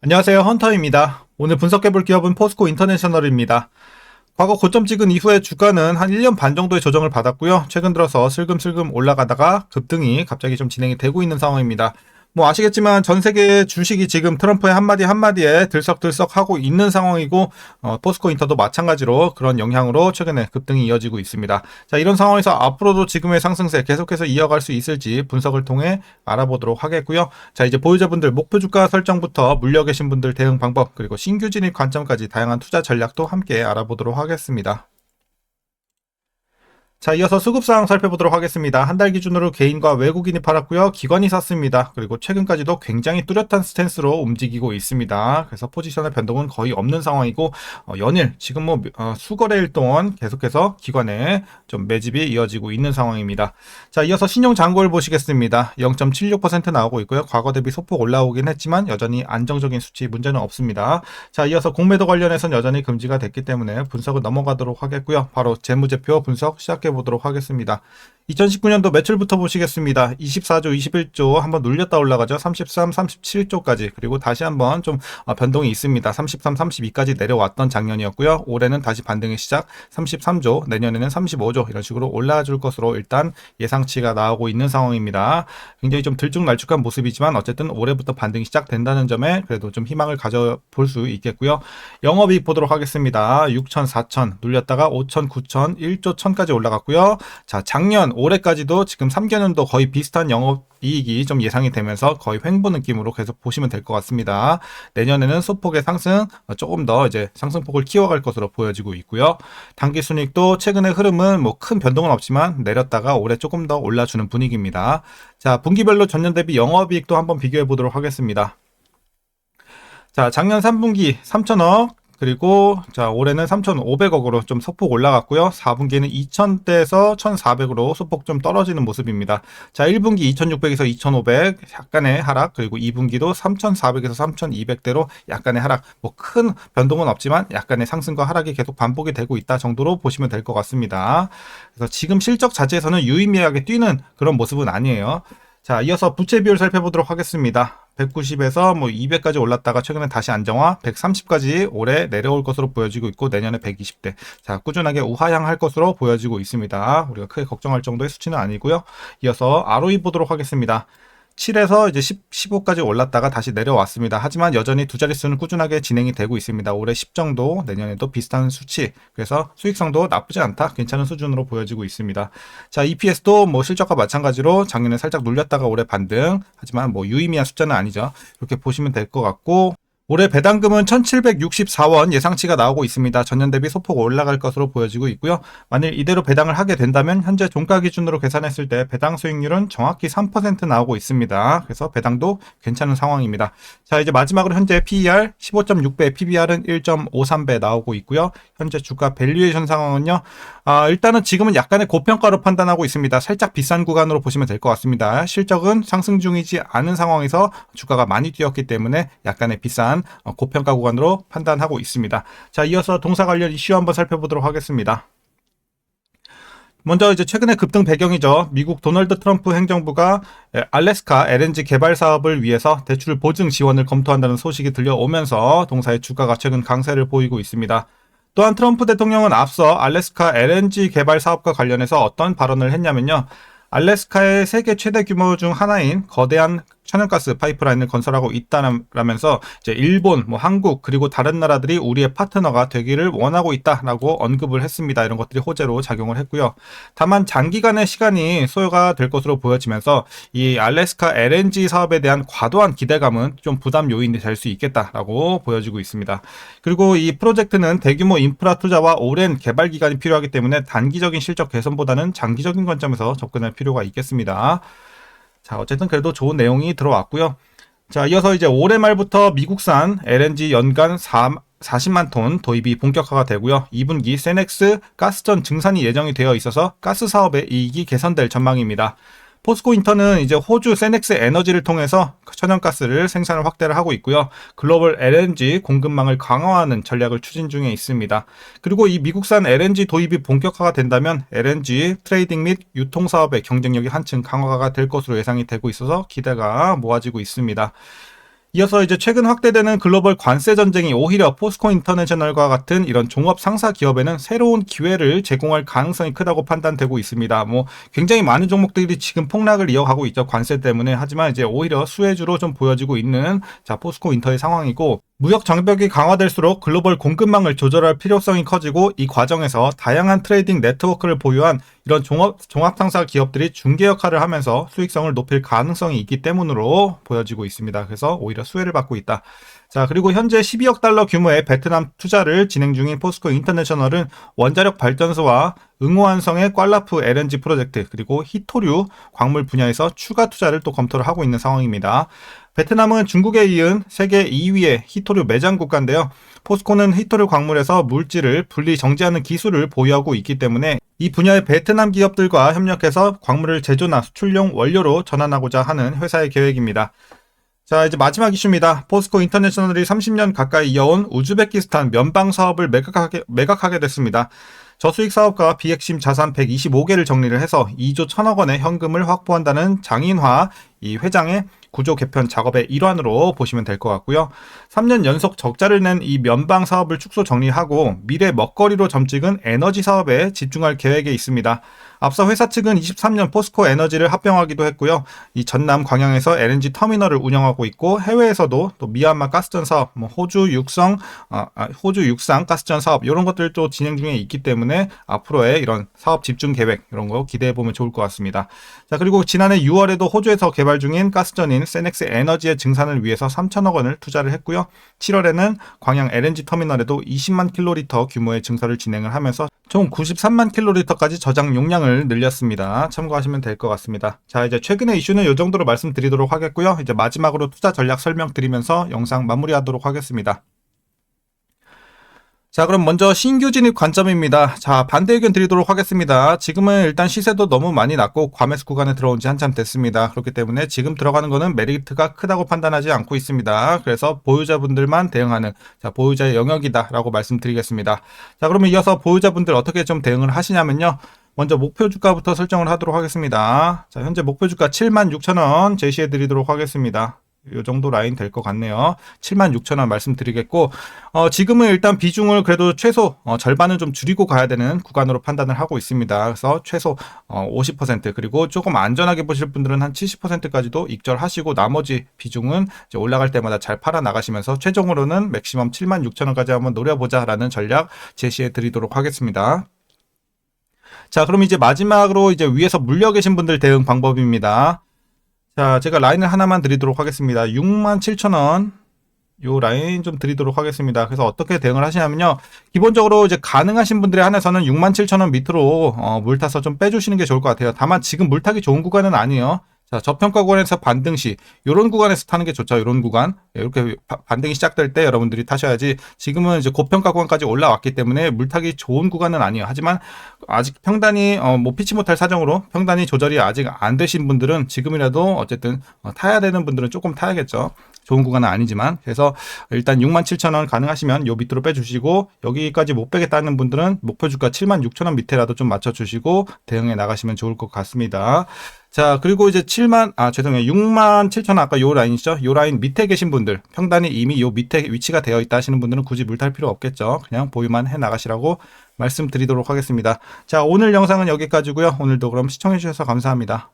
안녕하세요. 헌터입니다. 오늘 분석해볼 기업은 포스코 인터내셔널입니다. 과거 고점 찍은 이후에 주가는 한 1년 반 정도의 조정을 받았고요. 최근 들어서 슬금슬금 올라가다가 급등이 갑자기 좀 진행이 되고 있는 상황입니다. 뭐 아시겠지만 전 세계 주식이 지금 트럼프의 한마디 한마디에 들썩들썩 하고 있는 상황이고 어, 포스코 인터도 마찬가지로 그런 영향으로 최근에 급등이 이어지고 있습니다. 자 이런 상황에서 앞으로도 지금의 상승세 계속해서 이어갈 수 있을지 분석을 통해 알아보도록 하겠고요. 자 이제 보유자분들 목표 주가 설정부터 물려 계신 분들 대응 방법 그리고 신규 진입 관점까지 다양한 투자 전략도 함께 알아보도록 하겠습니다. 자, 이어서 수급상 살펴보도록 하겠습니다. 한 달 기준으로 개인과 외국인이 팔았고요. 기관이 샀습니다. 그리고 최근까지도 굉장히 뚜렷한 스탠스로 움직이고 있습니다. 그래서 포지션의 변동은 거의 없는 상황이고 어, 연일 지금 뭐 어, 수거래일 동안 계속해서 기관에 좀 매집이 이어지고 있는 상황입니다. 자, 이어서 신용 잔고를 보시겠습니다. 0.76% 나오고 있고요. 과거 대비 소폭 올라오긴 했지만 여전히 안정적인 수치 문제는 없습니다. 자, 이어서 공매도 관련해서는 여전히 금지가 됐기 때문에 분석을 넘어가도록 하겠고요. 바로 재무제표 분석 시작해 보도록 하겠습니다. 2019년도 매출부터 보시겠습니다. 24조, 21조 한번 눌렸다 올라가죠. 33, 37조까지 그리고 다시 한번 좀 어, 변동이 있습니다. 33, 32까지 내려왔던 작년이었고요. 올해는 다시 반등의 시작 33조, 내년에는 35조 이런 식으로 올라와 줄 것으로 일단 예상치가 나오고 있는 상황입니다. 굉장히 좀 들쭉날쭉한 모습이지만 어쨌든 올해부터 반등이 시작된다는 점에 그래도 좀 희망을 가져볼 수 있겠고요. 영업이익 보도록 하겠습니다. 6천, 4천 눌렸다가 5천, 9천, 1조 1천까지 올라 갔고요. 자, 작년 올해까지도 지금 3개년도 거의 비슷한 영업 이익이 좀 예상이 되면서 거의 횡보 느낌으로 계속 보시면 될 것 같습니다. 내년에는 소폭의 상승, 어, 조금 더 이제 상승폭을 키워갈 것으로 보여지고 있고요. 단기 순익도 최근의 흐름은 뭐 큰 변동은 없지만 내렸다가 올해 조금 더 올라주는 분위기입니다. 자, 분기별로 전년 대비 영업이익도 한번 비교해 보도록 하겠습니다. 자, 작년 3분기 3천억, 그리고 자 올해는 3,500억으로 좀 소폭 올라갔고요. 4분기는 2,000대에서 1,400으로 소폭 좀 떨어지는 모습입니다. 자 1분기 2,600에서 2,500 약간의 하락 그리고 2분기도 3,400에서 3,200대로 약간의 하락 뭐 큰 변동은 없지만 약간의 상승과 하락이 계속 반복이 되고 있다 정도로 보시면 될 것 같습니다. 그래서 지금 실적 자체에서는 유의미하게 뛰는 그런 모습은 아니에요. 자 이어서 부채 비율 살펴보도록 하겠습니다. 190에서 뭐 200까지 올랐다가 최근에 다시 안정화 130까지 올해 내려올 것으로 보여지고 있고 내년에 120대 자 꾸준하게 우하향할 것으로 보여지고 있습니다. 우리가 크게 걱정할 정도의 수치는 아니고요. 이어서 ROE 보도록 하겠습니다. 7에서 이제 10, 15까지 올랐다가 다시 내려왔습니다. 하지만 여전히 두 자릿수는 꾸준하게 진행이 되고 있습니다. 올해 10 정도, 내년에도 비슷한 수치. 그래서 수익성도 나쁘지 않다. 괜찮은 수준으로 보여지고 있습니다. 자, EPS도 뭐 실적과 마찬가지로 작년에 살짝 눌렸다가 올해 반등. 하지만 뭐 유의미한 숫자는 아니죠. 이렇게 보시면 될 것 같고, 올해 배당금은 1764원 예상치가 나오고 있습니다. 전년 대비 소폭 올라갈 것으로 보여지고 있고요. 만일 이대로 배당을 하게 된다면 현재 종가 기준으로 계산했을 때 배당 수익률은 정확히 3% 나오고 있습니다. 그래서 배당도 괜찮은 상황입니다. 자, 이제 마지막으로 현재 PER 15.6배, PBR은 1.53배 나오고 있고요. 현재 주가 밸류에이션 상황은요. 아, 일단은 지금은 약간의 고평가로 판단하고 있습니다. 살짝 비싼 구간으로 보시면 될 것 같습니다. 실적은 상승 중이지 않은 상황에서 주가가 많이 뛰었기 때문에 약간의 비싼 어, 고평가 구간으로 판단하고 있습니다. 자, 이어서 동사 관련 이슈 한번 살펴보도록 하겠습니다. 먼저 이제 최근에 급등 배경이죠. 미국 도널드 트럼프 행정부가 알래스카 LNG 개발 사업을 위해서 대출 보증 지원을 검토한다는 소식이 들려오면서 동사의 주가가 최근 강세를 보이고 있습니다. 또한 트럼프 대통령은 앞서 알래스카 LNG 개발 사업과 관련해서 어떤 발언을 했냐면요. 알래스카의 세계 최대 규모 중 하나인 거대한 천연가스 파이프라인을 건설하고 있다라면서 이제 일본, 뭐 한국 그리고 다른 나라들이 우리의 파트너가 되기를 원하고 있다라고 언급을 했습니다. 이런 것들이 호재로 작용을 했고요. 다만 장기간의 시간이 소요가 될 것으로 보여지면서 이 알래스카 LNG 사업에 대한 과도한 기대감은 좀 부담 요인이 될 수 있겠다라고 보여지고 있습니다. 그리고 이 프로젝트는 대규모 인프라 투자와 오랜 개발 기간이 필요하기 때문에 단기적인 실적 개선보다는 장기적인 관점에서 접근할 필요가 있겠습니다. 자, 어쨌든 그래도 좋은 내용이 들어왔고요. 자, 이어서 이제 올해 말부터 미국산 LNG 연간 4, 40만 톤 도입이 본격화가 되고요. 2분기 세넥스 가스전 증산이 예정이 되어 있어서 가스 사업의 이익이 개선될 전망입니다. 포스코 인터는 이제 호주 세넥스 에너지를 통해서 천연가스를 생산을 확대를 하고 있고요. 글로벌 LNG 공급망을 강화하는 전략을 추진 중에 있습니다. 그리고 이 미국산 LNG 도입이 본격화가 된다면 LNG 트레이딩 및 유통 사업의 경쟁력이 한층 강화가 될 것으로 예상이 되고 있어서 기대가 모아지고 있습니다. 이어서 이제 최근 확대되는 글로벌 관세 전쟁이 오히려 포스코 인터내셔널과 같은 이런 종합 상사 기업에는 새로운 기회를 제공할 가능성이 크다고 판단되고 있습니다. 뭐 굉장히 많은 종목들이 지금 폭락을 이어가고 있죠. 관세 때문에. 하지만 이제 오히려 수혜주로 좀 보여지고 있는 자, 포스코 인터의 상황이고 무역 장벽이 강화될수록 글로벌 공급망을 조절할 필요성이 커지고 이 과정에서 다양한 트레이딩 네트워크를 보유한 이런 종합, 종합상사 기업들이 중개 역할을 하면서 수익성을 높일 가능성이 있기 때문으로 보여지고 있습니다. 그래서 오히려 수혜를 받고 있다. 자, 그리고 현재 12억 달러 규모의 베트남 투자를 진행 중인 포스코 인터내셔널은 원자력 발전소와 응호안성의 꽐라프 LNG 프로젝트 그리고 히토류 광물 분야에서 추가 투자를 또 검토를 하고 있는 상황입니다. 베트남은 중국에 이은 세계 2위의 히토류 매장 국가인데요. 포스코는 히토류 광물에서 물질을 분리 정지하는 기술을 보유하고 있기 때문에 이 분야의 베트남 기업들과 협력해서 광물을 제조나 수출용 원료로 전환하고자 하는 회사의 계획입니다. 자, 이제 마지막 이슈입니다. 포스코 인터내셔널이 30년 가까이 이어온 우즈베키스탄 면방 사업을 매각하게, 매각하게 됐습니다. 저수익 사업과 비핵심 자산 125개를 정리를 해서 2조 1000억 원의 현금을 확보한다는 장인화 이 회장의 구조 개편 작업의 일환으로 보시면 될 것 같고요. 3년 연속 적자를 낸 이 면방 사업을 축소 정리하고 미래 먹거리로 점찍은 에너지 사업에 집중할 계획에 있습니다. 앞서 회사 측은 23년 포스코 에너지를 합병하기도 했고요. 이 전남 광양에서 LNG 터미널을 운영하고 있고 해외에서도 또 미얀마 가스전 사업, 뭐 호주 육성, 아, 아, 호주 육상 가스전 사업 이런 것들도 진행 중에 있기 때문에 앞으로의 이런 사업 집중 계획 이런 거 기대해 보면 좋을 것 같습니다. 자 그리고 지난해 6월에도 호주에서 개발 중인 가스전인 세넥스 에너지의 증산을 위해서 3천억 원을 투자를 했고요. 7월에는 광양 LNG 터미널에도 20만 킬로리터 규모의 증설을 진행을 하면서 총 93만 킬로리터까지 저장 용량을 늘렸습니다. 참고하시면 될 것 같습니다. 자, 이제 최근의 이슈는 이 정도로 말씀드리도록 하겠고요. 이제 마지막으로 투자 전략 설명드리면서 영상 마무리하도록 하겠습니다. 자, 그럼 먼저 신규 진입 관점입니다. 자, 반대 의견 드리도록 하겠습니다. 지금은 일단 시세도 너무 많이 낮고 과매수 구간에 들어온 지 한참 됐습니다. 그렇기 때문에 지금 들어가는 거는 메리트가 크다고 판단하지 않고 있습니다. 그래서 보유자분들만 대응하는 자, 보유자의 영역이다라고 말씀드리겠습니다. 자, 그러면 이어서 보유자분들 어떻게 좀 대응을 하시냐면요. 먼저 목표 주가부터 설정을 하도록 하겠습니다. 자, 현재 목표 주가 76,000원 제시해 드리도록 하겠습니다. 요 정도 라인 될 것 같네요. 76,000원 말씀드리겠고, 어, 지금은 일단 비중을 그래도 최소 어, 절반은 좀 줄이고 가야 되는 구간으로 판단을 하고 있습니다. 그래서 최소 어, 50% 그리고 조금 안전하게 보실 분들은 한 70%까지도 익절하시고 나머지 비중은 올라갈 때마다 잘 팔아 나가시면서 최종으로는 맥시멈 76,000원까지 한번 노려보자라는 전략 제시해 드리도록 하겠습니다. 자, 그럼 이제 마지막으로 이제 위에서 물려 계신 분들 대응 방법입니다. 자, 제가 라인을 하나만 드리도록 하겠습니다. 67,000원. 요 라인 좀 드리도록 하겠습니다. 그래서 어떻게 대응을 하시냐면요. 기본적으로 이제 가능하신 분들에 한해서는 67,000원 밑으로 어, 물 타서 좀 빼주시는 게 좋을 것 같아요. 다만 지금 물 타기 좋은 구간은 아니에요. 자, 저평가 구간에서 반등 시 요런 구간에서 타는 게 좋죠. 요런 구간. 이렇게 반등이 시작될 때 여러분들이 타셔야지 지금은 이제 고평가 구간까지 올라왔기 때문에 물타기 좋은 구간은 아니에요. 하지만 아직 평단이 어, 뭐 피치 못할 사정으로 평단이 조절이 아직 안 되신 분들은 지금이라도 어쨌든 어, 타야 되는 분들은 조금 타야겠죠. 좋은 구간은 아니지만 그래서 일단 67,000원 가능하시면 요 밑으로 빼주시고 여기까지 못 빼겠다는 분들은 목표 주가 76,000원 밑에라도 좀 맞춰주시고 대응해 나가시면 좋을 것 같습니다. 자, 그리고 이제 7만, 아, 죄송해요. 6만 7천 아까 요 라인이죠? 요 라인 밑에 계신 분들, 평단이 이미 요 밑에 위치가 되어 있다 하시는 분들은 굳이 물탈 필요 없겠죠. 그냥 보유만 해 나가시라고 말씀드리도록 하겠습니다. 자, 오늘 영상은 여기까지고요. 오늘도 그럼 시청해주셔서 감사합니다.